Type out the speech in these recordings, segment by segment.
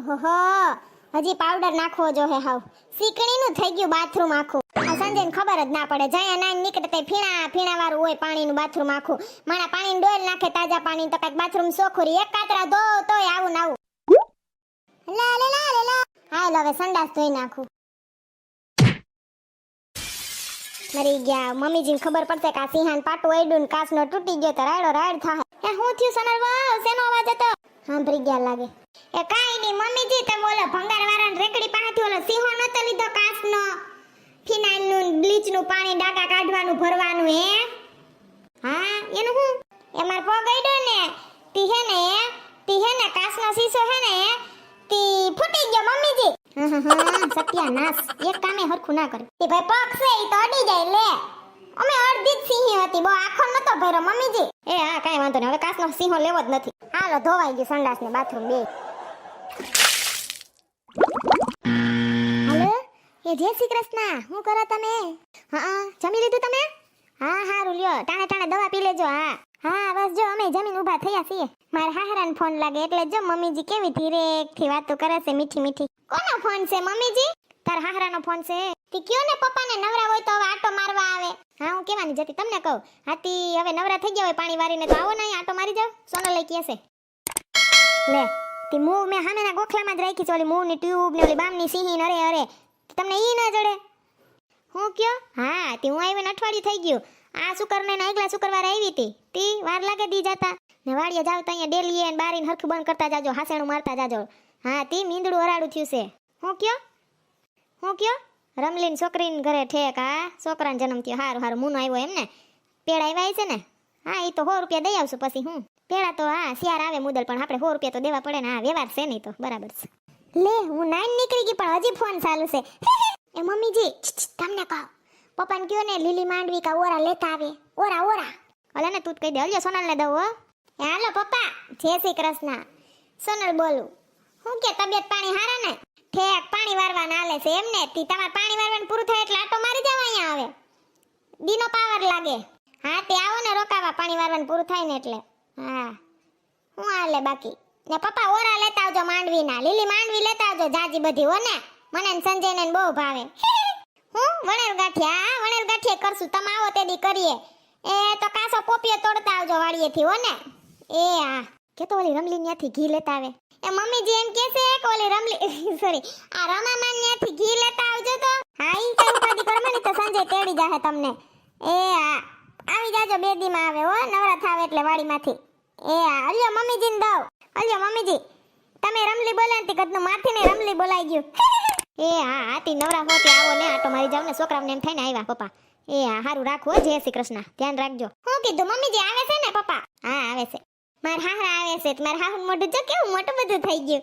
ઓહો. હજી પાવડર નાખવો જોહે હાવ. સીકણીનું થઈ ગયું બાથરૂમ આખું. આ ખબર જ ના પડે. જાય ના નીકળે તે ફીણા ફીણા વાળું હોય પાણીનું બાથરૂમ આખું. માણા પાણીની ડોલ નાખે, તાજા પાણી તો કાંઈક બાથરૂમ સોખુરી એક કાતરા ધો, તોય આવું ને આવું. લા લા લા હવે સંડાસ ધોઈ નાખું. મરી ગયા. મમ્મીજીને ખબર પડશે કે આ સિંહાન પાટું અડ્યું ને કાચનો તૂટી ગયો તો રાયડો રાયડ થાય એ હું થયું, સનલ? વાવ શેનો અવાજ હતો? સાંભળી ગયા લાગે. એ કાઈ નહીં મમ્મીજી તમે ઓલો ભંગાર વાળાને રેકડી પાસેથી ઓલો સિંહો નતો લીધો કાચનો? ફિનાઇલનું બ્લીચનું પાણી ડાકા કાઢવાનું, ભરવાનું હે? હા, એનું હું એ માર પગ અડ્યો ને, તી હે ને, તી હે ને, કાચનો શીશો હે ને, તી ફૂટી ગયો મમ્મીજી સત્યાનાશ. એક કામે હરખું ના કરે. એ ભાઈ પગ છે, ઈ તો અડી જાય, લે. અમે અડધી જ સિંહી હતી બહુ આખો નતો ભર્યો મમ્મીજી એ, હા, કાંઈ વાંધો નહીં, હવે કાસનો સિંહો લેવો જ નથી. હાલો, ધોવાઈ ગયો સંડાસ ને બાથરૂમ બે હાલો? એ જય શ્રી કૃષ્ણ. હું કરો તમે? હા જમી લીધું તમે? હા હા રૂલ્યો ટાણે ટાણે દવા પી લેજો, હા. હા, બસ જો, અમે જમીન ઊભા થયા છીએ. મારા હાહરાને ફોન લાગે એટલે જો, મમ્મીજી કેવી ધીરેકથી વાતો કરે છે, મીઠી મીઠી. કોનો ફોન છે, મમ્મીજી? તારા હાહરાનો ફોન છે. તી કયો ને, પપ્પાને નવરા હોય તો હવે આટો મારવા આવે. હા, હું કેવાની જતી તમને કહું. હાથી હવે નવરા થઈ ગયા હોય પાણી વારીને તો આવો ને અહીં આટો મારી જાવ સોનલ લઈ કહેશે લે. તી મૂવ મેં હામેના ગોખલામાં જ રાખી છે, ઓલી મૂવની ટ્યુબ ને ઓલી બામની સિંહી અરે અરે તમને ઈ ના જડે? હું કયો? હા, તે હું આવીને અઠવાડિયું થઈ ગયું. આ શુકરને ને આગલા શુક્રવારે આવી હતી. તી વાર લાગે દી જતા. ને વાડીએ જાવ તો અહીંયા ડેલીએ ને બારીને હરખું બંધ કરતા જાજો, હાસેણું મારતા જાજો. હા, તી મીંદડું હરાડું થયું છે. હું કયો? હું કયો? રમલીન છોકરીને ઘરે ઠેક, હા, છોકરાને જન્મ થયો. હારું હારું, મૂનો આવ્યો એમ ને પેડા આવ્યા છે ને? હા એ તો સો રૂપિયા દઈ આવશું પછી, હું? પેડા તો, હા શિયાર આવે મુદલ, પણ આપણે સો રૂપિયા તો દેવા પડે ને, હા વ્યવહાર છે નહીં તો, બરાબર છે. લે, હું નાઈન નીકળી ગઈ, પણ હજી ફોન ચાલુ છે. એ મમ્મીજી તમને કહો. પપ્પાને કયો ને, લીલી માંડવી કા ઓરા લેતા આવે? ઓરા ઓરા. અલે ને, તું કહી દે, હલ્યો સોનલને દઉં, હો. હાલો, પપ્પા. જય શ્રી કૃષ્ણ. સોનલ બોલું. હું કે, તબિયત પાણી હારા ને? ઠેક, પાણી વારવાના હાલે છે, એમ ને? તી તમારે પાણી વારવાનું પૂરું થાય એટલે આટો મારી દેવા અહીંયા આવે. દીનો પાવર લાગે. હા, તે આવો ને, રોકાવા, પાણી વારવાનું પૂરું થાય ને એટલે. હા. હું હાલે બાકી. ને પપ્પા ઓરા લેતા આવજો માંડવીના. લીલી માંડવી લેતા આવજો જાજી બધી, હો ને? મને ને સંજયને બહુ ભાવે. હું? વણેલ ગાંઠિયા વણેર ગાંઠિયા કરશું. તમે આવો તે દી કરીએ. એ તો કાસો પોપીએ તોડતા આવજો વાડીએથી, હો ને? એ હા કે તો ઓલી રમલી ન્યાથી ઘી લેતા આવે. એ મમ્મીજી એમ કે છે કે ઓલી રમલી સોરી આ રમામાન ન્યાથી ઘી લેતા આવજો તો. હા, ઈ કઈ ઉપાધી કરવાની તો સંજય તેડી જાહે તમને. એ હા આવી જાજો બે દીમાં આવે, હો. નવરા થાવ એટલે વાડીમાંથી. એ, અલ્યો, મમ્મીજીને દાવ અલ્યો, મમ્મીજી, તમે રમલી બોલાવતી કદનું માથીને રમલી બોલાઈ ગયું. એ, હા, હાથી નવરા હોતી આવો ને આટો મારી જાવ ને છોકરાઓને એમ થઈને આવ્યા, પપ્પા. એ હા હારું રાખો, જય શ્રી કૃષ્ણ. ધ્યાન રાખજો. હું કીધું, મમ્મીજી, આવે છે ને, પપ્પા? હા, આવે છે. મારા હારા આવે છે મારે હાહુન મોઢું જો કેવું મોટું બધું થઈ ગયું.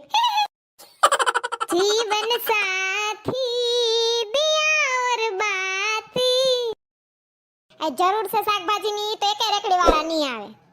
જીવન સાથી દિયા ઓર આ જરૂર છે શાકભાજીની, તો એકે રેકડી વાળા નહીં આવે.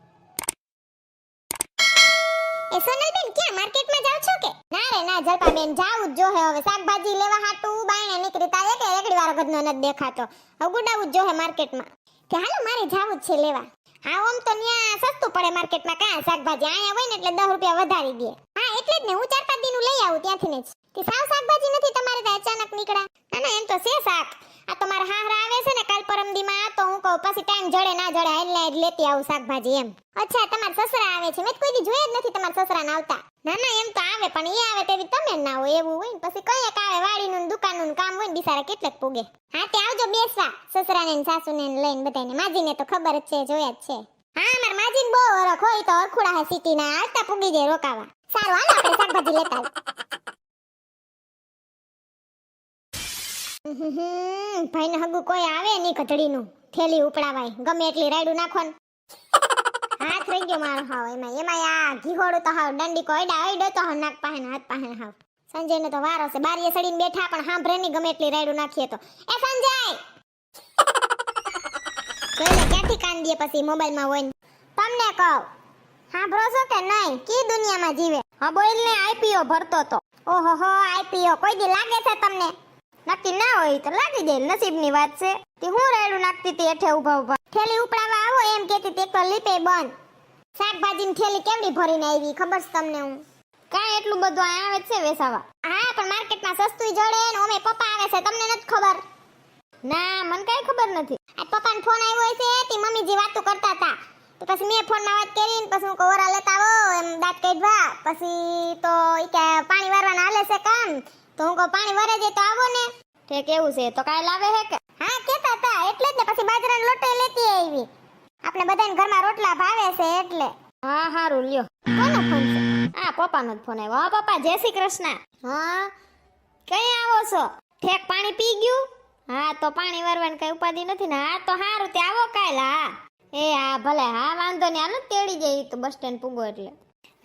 એ સોનલબેન, ક્યાં? માર્કેટમાં જાવ છો કે? ના રે, ના, જલપાબેન જાવું જ જોહે હવે. શાકભાજી લેવા હાટું, બાયણે નીકળતા એક રેકડી વાળો ગધનો નથી દેખાતો. હવે ગુડાવું જ જોહે માર્કેટમાં. કે હાલો, મારે જાવું છે લેવા. હા, ઓમ તો ન્યા સસ્તું પડે માર્કેટમાં કાં શાકભાજી. અહીંયા હોય ને એટલે દસ રૂપિયા વધારી દે. હા, એટલે જ ને, હું ચાર પાંચ દીનું લઈ આવું ત્યાંથી ને જ. કે સાવ શાકભાજી નથી, તમારે ત્યાં અચાનક નીકળ્યા. ના, એમ તો છે શાક. આ તો મારા હાહરા આવે છે ને, કાલ પરમદીમાં તો હું કહું, પછી ટાઈમ જડે ના જડે એટલે જ લેતી આવું શાકભાજી એમ. અચ્છા, તમારા સસરા આવે છે, મેં કોઈ દી જોયા જ નથી તમારા સસરાને આવતા. ના ના, એમ તો આવે, પણ એ આવે તેવી તમે ના હોય, એવું હોય પછી કઈ એક આવે, વાડીનું ને દુકાનનું ને કામ હોય ને બિચારા કેટલેક પૂગે. હા, તે આવજો, બેસવા, સસરાને ને સાસુને ને લઈને બધાને માજીને તો ખબર જ છે, જોયા જ છે. હા, મારા માજીને બહુ ઓળખ હોય તો અરખુડા હે સિટી ના આવતા પૂગી જાય રોકાવા. સારું, હાલો, આપણે શાકભાજી લેતા આવીએ ભાઈને હગુ કોઈ આવે નહીં કઢડીનું. થેલી ઉપડાવાય. ગમે એટલી રાયડું નાખો ને હાથ રહી ગયો મારો હાવ એમાં એમાં આ ઘીહોડું તો હાવ દંડી કોયડા આઈડો તો નાક પાહે હાથ પાહે ને હાવ. સંજયને તો વારો છે. બારીએ સડીને બેઠા પણ સાંભળે નહીં ગમે એટલી રાયડું નાખીએ તો. એ સંજય! કોઈને ક્યાંથી કાન દે પછી મોબાઈલમાં હોય ને. તમને કહું, સાંભળો છો કે નહીં? કી દુનિયામાં જીવે? હા બોલ ને આઈપીઓ ભરતો તો. ઓહો હો આઈપીઓ કોઈ દી લાગે છે તમને? નક્કી ના હોય તો લાગી જાય નસીબની વાત છે. તે હું રેડું નાખતી હતી એઠે ઊભા ઊભા. થેલી ઉપડાવા આવો એમ કહેતી તે તો લીપે બંધ. શાકભાજીની થેલી કેવડી ભરીને આવી, ખબર છે તમને હું? કાંઈ એટલું બધું અહીંયા આવે છે વેસાવા. હા, પણ માર્કેટમાં સસ્તું જડે ને ઓમે પપ્પા આવે છે, તમને નથી ખબર? ના, મને કઈ ખબર નથી. આ પપ્પાનો ફોન આવ્યો છે તે મમ્મીજી વાતો કરતા હતા. તો પછી મેં ફોનમાં વાત કરી ને પછી હું કહું લેતા આવો એમ દાંત કાઢવા. પછી તો ઈ કે, પાણી વારવાના હાલે છે કામ. તો હું કહું, પાણી વરે જાય તો આવો ને. તે કેવું છે, તો કાલ આવે હે કે? હા કેતા હતા એટલે જ ને, પછી બાજરાનો લોટો લેતી આવી. આપણે બધાને ઘરમાં રોટલા ભાવે છે એટલે. હા, હારું, લ્યો. કોનો ફોન છે? આ પપ્પાનો જ ફોન આવ્યો. હા, પપ્પા, જય શ્રી કૃષ્ણ. હા, કઈ આવો છો? ઠેક પાણી પી ગયું? હા, તો પાણી વરવાની કઈ ઉપાધિ નથી ને. હા, તો હારું તે આવો કાલ, હા. એ, હા, ભલે, હા, વાંધો નહીં, હાલો, તેડી જઈ તો બસ સ્ટેન્ડ પૂગો એટલે.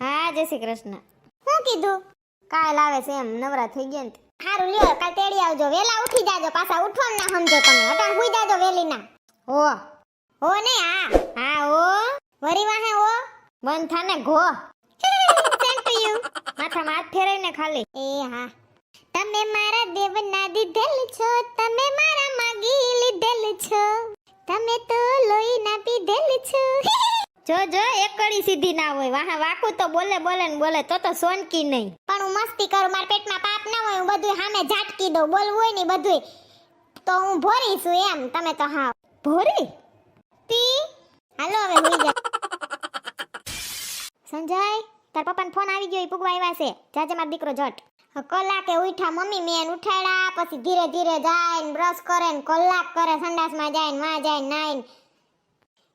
હા, જય શ્રી કૃષ્ણ. શું કીધું? કાલ આવે છે એમ, નવરા થઈ ગયા ને. સારું લ્યો, કાલ તેડી આવજો. વેલા ઉઠી જાજો, પાછા ઉઠવાનું ના સમજો તમે. અટાણ હુઈ જાજો વેલી ના હો. હો ને, હા. હા, હો. વરી વાહે, હો. બંધ થાને ઘો. સેન્ટ ટુ યુ માથામાં હાથ ફેરવીને ખાલી. એ, હા. તમે મારા દેવના દીધેલ છો. તમે મારા માગી લીધેલ છો. તમે તો લોહી ના પીધેલ છો. જો જો એક કડી સીધી ના હોય. વાહ વાકુ તો બોલે બોલે ને બોલે તો તો સોનકી નહીં. પણ હું મસ્તી કરું મારા પેટમાં પાપ ના હોય હું બધું સામે ઝાટકી દઉં. બોલવું હોય ને બધું તો હું ભોરી છું એમ. તમે તો હા ભોરી? તી? હાલો હવે હોઈ જા. સંજય તાર પપ્પાને ફોન આવી ગયો એ પૂગવા આવ્યા છે. જાજે મારો દીકરો જટ. કલાકે ઉઠા મમ્મી મેં એને ઉઠાડ્યા પછી ધીરે ધીરે જાય ને બ્રશ કરે ને કલાક કરે સંડાસમાં જાય ને માં જાય ને નાય ને.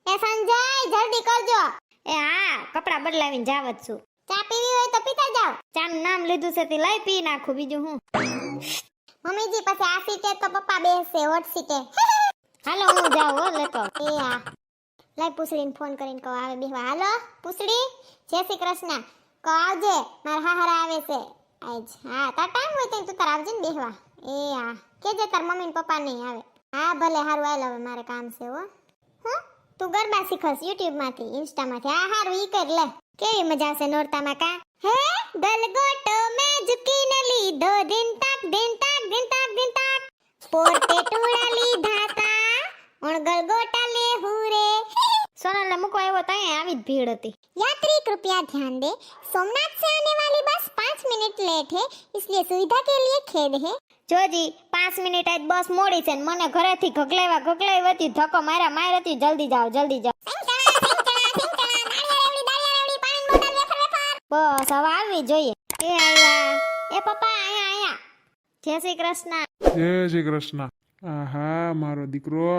એ સંજય જલ્દી કરજો. એ હા કપડાં બદલાવીને જાવ જ છું. ચા પીવી હોય તો પીતા જાવ ચાનું નામ લીધું છે તે લઈ પી નાખું બીજું હું? મમ્મીજી પછી આ સીટે તો પપ્પા બેસે હોટ સીટે. હાલો હું જાઉં હો લેતો એ હા લઈ પૂછડીને ફોન કરીને કહો આવે બેહવા. હાલો પૂછડી જય શ્રી કૃષ્ણ. કહો આવજે મારા હાહરા આવે છે. આજ હા તાર ટાઈમ હોય તો તું તાર આવજે ને બેહવા. એ હા કેજે તાર મમ્મી ને પપ્પા નહીં આવે. હા ભલે હારું હાલ હવે મારે કામ છે હું. તું ગરબા શીખસ યુટ્યુબમાંથી, ઇન્સ્ટામાંથી. આ હારું, ઈ કર, લે. કેવી મજા આવશે નોરતામાં કા? હે? ગલગોટો મે ઝુકીને લીધો. દિન તક દિન તક દિન તક દિન તક. પોતે ટુડા લીધા તા. ઓણ ગલગોટા લે હું રે. સોનલ મૂકો આવ્યો ત્યાં આવી ભીડ હતી. યાત્રિક રૂપિયા ધ્યાન દે. સોમનાથ છે આને વાલી બસ पाँच मिनट लेट है इसलिए सुविधा के लिए खेद है જોજી પાંચ મિનિટ આજ બસ મોડી છે ને મને ઘરેથી ઘગલાવ્યા ઘગલાવી હતી ધક્કો માર્યા માર હતી જલ્દી જાઓ જલ્દી જાઓ બસ હવે આવવી જોઈએ એ આવ્યા એ પપ્પા અહીંયા અહીંયા જય શ્રી કૃષ્ણ જય શ્રી કૃષ્ણ આહા મારો દીકરો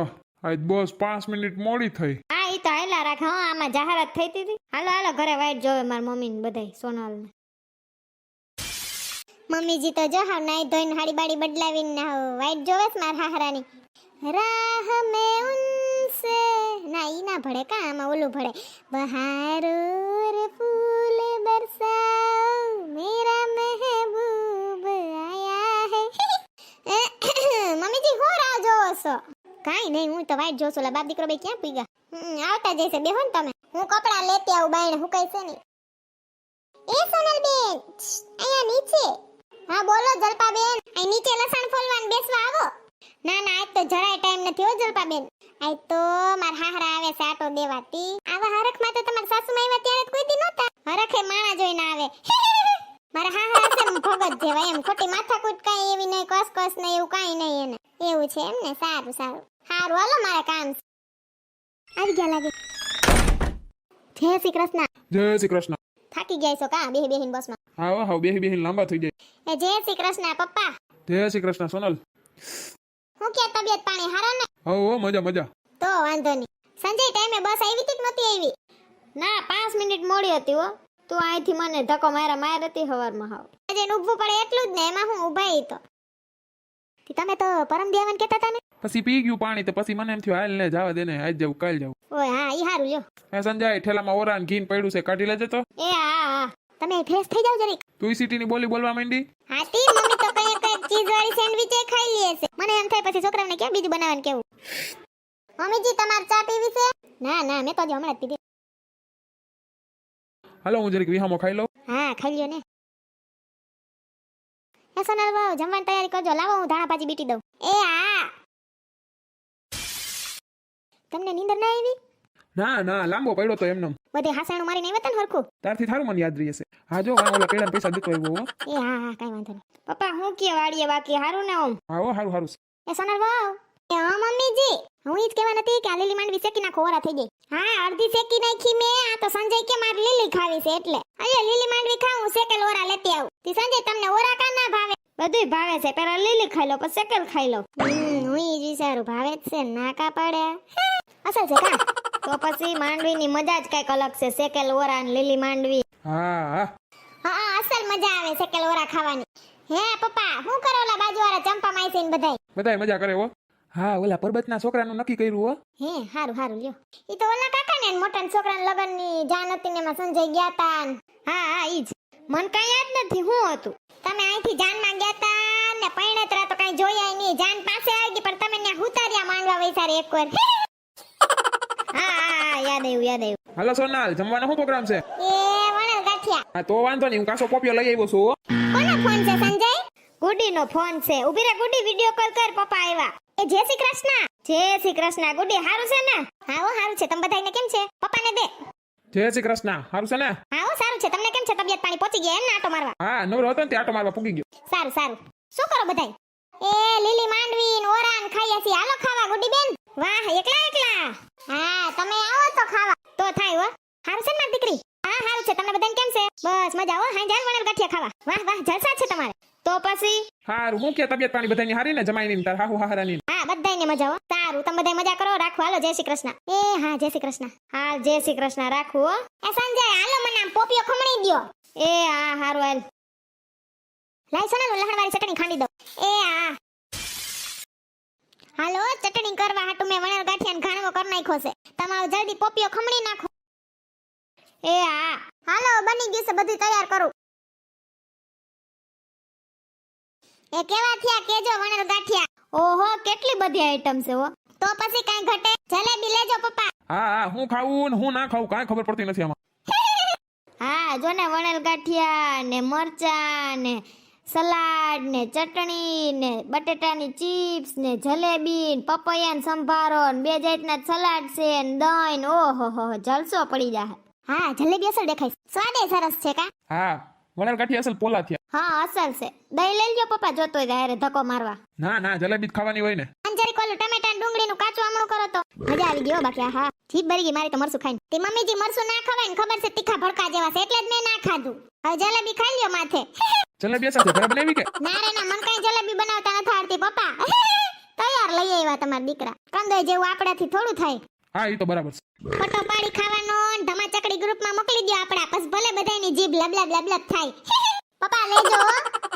આજ બસ પાંચ મિનિટ મોડી થઈ હા ઈ તો હાલા રાખ હા આમાં જાહેરાત થઈ હતી હાલો હાલો ઘરે વાઈટ જોવે મારી મમ્મી ને બધાય સોનલ ને મમ્મીજી તો જો હાવ નાઈ ધોઈને હાડી બાડી બદલાવીને હાવ વાઈટ જોવે છે મારા હાહરાની. રાહ મે ઉનસે ના, ઈ ના ભળે કા, આમાં ઓલું ભળે બહારો રે ફૂલ બરસાઓ, મેરા મહેબૂબ આયા હે. મમ્મીજી હો રાહ જોવો કાંઈ નહીં, હું તો વાઈટ છું. લા બાપ દીકરો બે ક્યાં પી ગયા આવતા જઈશે. બેહો ને તમે. હું કપડાં લેતી આવું બાયણે, હું કઈ છે નહીં. એ સોનલ બેન અહીંયા નીચે. હા બોલો જલપા બેન અહીં નીચે લસણ ફોલવાન બેસવા આવો. ના ના આજ તો જરાય ટાઈમ નથી હો જલપા બેન આજ તો માર હાહરા આવે છે આટો દેવાતી. આવા હરખમાં તો તમારા સાસુમાં આવ્યા ત્યારે કોઈ દી નહોતા. હરખે માણા જોઈને આવે. મારા હાહરા છે ભગત જેવા એમ. ખોટી માથાકૂટ કાંઈ એવી નહીં કસ કસ નહીં એવું કાંઈ નહીં એને. એવું છે એમ ને સારું સારું. સારું હાલો મારે કામ. છે આવી ગયા લાગે. જય શ્રી કૃષ્ણ. જય શ્રી કૃષ્ણ. થાકી ગયા છો કા? બેહી બેહીન બસમાં. હા હા બેહી બેહી લાંબા થઈ જાય. એ જય શ્રી કૃષ્ણ પપ્પા. જય શ્રી કૃષ્ણ સોનલ. હું કે તબિયત પાણી હારા ને? હો મજા મજા. તો વાંધો નહીં. સંજય ટાઈમે બસ આવી હતી કે નહોતી આવી? ના પાંચ મિનિટ મોડી હતી હો. તું અહીંથી મને ધક્કો માર્યા માર હતી હવારમાં હાવ. આજે એને પડે એટલું જ ને એમાં હું ઊભાઈ તો. તમે તો પરમ દેવન કહેતા હતા ને? પછી પી ગયું પાણી તો પછી મને એમ થયું હાલ ને જવા દે ને આજ જવું કાલ જવું. ઓય હા ઈ હારું લ્યો. એ સંજય ઠેલામાં ઓરાન ઘીન પડ્યું છે કાઢી લેજે તો. એ હા હા. તમે ફ્રેશ થઈ જાવ જરીક. તું સિટીની બોલી બોલવા માંડી? હા તી મમ્મી તો કઈ કઈ ચીઝ વાળી સેન્ડવિચ એ ખાઈ લે છે. મને એમ થાય પછી છોકરાને ક્યાં બીજું બનાવવાનું કેવું? મમ્મીજી તમારે ચા પીવી છે? ના ના મેં તો હજી હમણાં જ પીધી. હાલો હું જરીક વિહામો ખાઈ લઉં. હા ખાઈ લ્યો ને. એ સોનલ વાવ જમવાની તૈયારી કરજો. લાવો હું ધાણા ભાજી બીટી દઉં. એ હા તમને નીંદર ના આવી? ના ના લાંબો પડ્યો તો એમનો. બધે હાસાણું મારીને આવ્યા હતા હરખું? તારથી થારું મને યાદ રહી હશે હા જો વાં ઓલા કેળાના પૈસા દેતો આવ્યો હો. એ હા હા કઈ વાંધો નહીં. પપ્પા હું કે વાડીએ બાકી? હારું ને ઓમ હા હો હારું હારું. એ સોનલ વાવ એ હા મમ્મીજી. હું ઈ જ કહેવા નથી કે આ લીલી માંડવી શેકી નાખો ઓરા થઈ ગઈ. હા અડધી શેકી નાખી મેં. આ તો સંજય કે મારે લીલી ખાવી છે એટલે. અલ્યા લીલી માંડવી ખાવું શેકેલ ઓરા લેતી આવું. તી સંજય તમને ઓરા કા ના ભાવે? બધુંય ભાવે છે પેલા લીલી ખાઈ લો પછી સેકલ ખાઈ લો. હમ હું ઈ જ વિચારું ભાવે જ છે ના કા પડે. અસલ છે કા? તો પછી માંડવીની મજા જ કંઈક અલગ છે. શેકેલ ઓરા ને લીલી માંડવી. હા હા. અસલ મજા આવે શેકેલ ઓરા ખાવાની. હે પપ્પા હું કરો ઓલા બાજુવાળા ચંપા માઈસીન બધાય? બધાય મજા કરે હો. હા ઓલા પરબતના છોકરાનું નક્કી કર્યું હો. હે હારું હારું લ્યો. ઈ તો ઓલા કાકા ને મોટા છોકરાના લગનની જાન હતી ને એમાં સંજય ગયા તા ને. હા હા ઈ જ. મને કઈ યાદ નથી હું હતું. તમે અહીંથી જાનમાં ગયા તા ને પૈણતરા તો કઈ જોયા નહીં. જાન પાસે આવી ગઈ પણ તમે ત્યાં હુતાર્યા માંડવા વૈસારે એકવાર યાદ આવ્યું યાદ આવ્યું હાલો સોનાલ જમવાનો શું પ્રોગ્રામ છે? એ વણલ ગાંઠિયા. હા તો વાંધો નહીં હું કાસો પોપિયો લઈ આવ્યો છું કોનો ફોન છે સંજય? ગુડી નો ફોન છે. ઊભી રે ગુડી વિડિયો કોલ કર પપ્પા આવ્યા. એ જય શ્રી કૃષ્ણ. જય શ્રી કૃષ્ણ ગુડી હારું છે ને? હા હો સારું છે. તમે બધાને કેમ છે? પપ્પાને દે. જય શ્રી કૃષ્ણ સારું છે ને? હા હો સારું છે. તમને કેમ છે તબિયત પાણી પહોંચી ગયા એમ ને આટો મારવા? હા નવરો હતો ને તે આટો મારવા પૂગી ગયો. સારું સારું. શું કરો બધાય? એ લીલી માંડવી ઓરાન ખાઈએ છીએ. હાલો ખાવા ગુડી બેન. વાહ એકલા એકલા? હા તમે આવો તો ખાવા. તો થાય હો. હારું છે ને મારી દીકરી? હા હારું છે. તમને બધાને કેમ છે? બસ મજા હો. હા જાન વણર ગાંઠિયા ખાવા. વાહ વાહ જલસા છે તમારે. તો પછી? હારું હું કે તબિયત પાણી બધાની હારી ને? જમાઈ ની તાર. હાહુ હારાની હા બધાને મજા હો. સારું તમે બધા મજા કરો. રાખો હાલો જય શ્રી કૃષ્ણ. એ હા જય શ્રી કૃષ્ણ. હાલ જય શ્રી કૃષ્ણ રાખો હો. એ સંજય હાલો મને આમ પોપિયો ખમણી દ્યો. એ હા હારું હાલ. લાઈ સોના લહણવાળી ચટણી ખાંડી દો એ હા. હાલો ચટણી કરવા હાટુ મેં વણેલ ગાંઠિયાને ઘાણવો કરી નાખ્યો છે. તમારો જલ્દી પોપિયો ખમણી નાખો. એ હા હાલો બની ગયું છે બધું તૈયાર કરું. એ કેવા થયા? કેજો વણેલ ગાંઠિયા. ઓહો કેટલી બધી આઈટમ છે હો. તો પછી કાઈ ઘટે? જલેબી લેજો પપ્પા. હા હા હું ખાવું ને હું ના ખાવું કાઈ ખબર પડતી નથી આમાં. હા જો ને વણેલ ગાંઠિયા ને મરચા ને સલાડ ને ચટણી ને બટેટાની ચિપ્સ ને જલેબી ને પપૈયાન સંભારો ને બે જાતના સલાડ છે ને દહીં ને ઓહો હો જલસો પડી જાય હા જલેબી અસલ દેખાય સ્વાદે સરસ છે કા? હા વણાલ કાઠી અસલ પોલા થયા. હા અસલ છે. દહીં લઈ લ્યો પપ્પા જોતો હોય ત્યારે ધક્કો મારવા. ના ના જલેબી ખાવાની હોય ને. અંજારી કોલું ટમેટા ને ડુંગળીનું કાચું આમણું કરો તો. મજા આવી ગયો બાકી હા જીભ ભરી ગઈ મારી તો મરસું ખાઈને. તે મમ્મીજી મરસું ના ખવાય ને ખબર છે તીખા ભડકા જેવા છે એટલે જ મેં ના ખાધું. હવે જલેબી ખાઈ લ્યો માથે. જલેબી સાથે ઘરે બનાવી કે? ના રે ના મન કઈ જલેબી બનાવતા નથી આવડતી પપ્પા. તૈયાર લઈ આવ્યા તમારા દીકરા. કંદોય જેવું આપણાથી થોડું થાય. હા એ તો બરાબર છે. ફોટો પાડી ખાવાનો ધમા ચકડી ગ્રુપમાં મોકલી દો આપડા બસ ભલે બધાની જીભ લબલબ લબલબ થાય. પપ્પા લેજો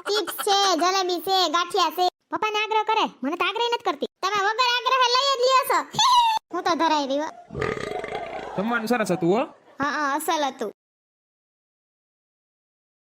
ચિપ્સ છે જલેબી છે ગાંઠિયા છે. પપ્પાને આગ્રહ કરે? મને તો આગ્રહ નથી કરતી. તમે વગર આગ્રહ લઈ જ લ્યો છો. હું તો ધરાઈ રહ્યો. જમવાનું સરસ હતું હો. હા હા અસલ હતું.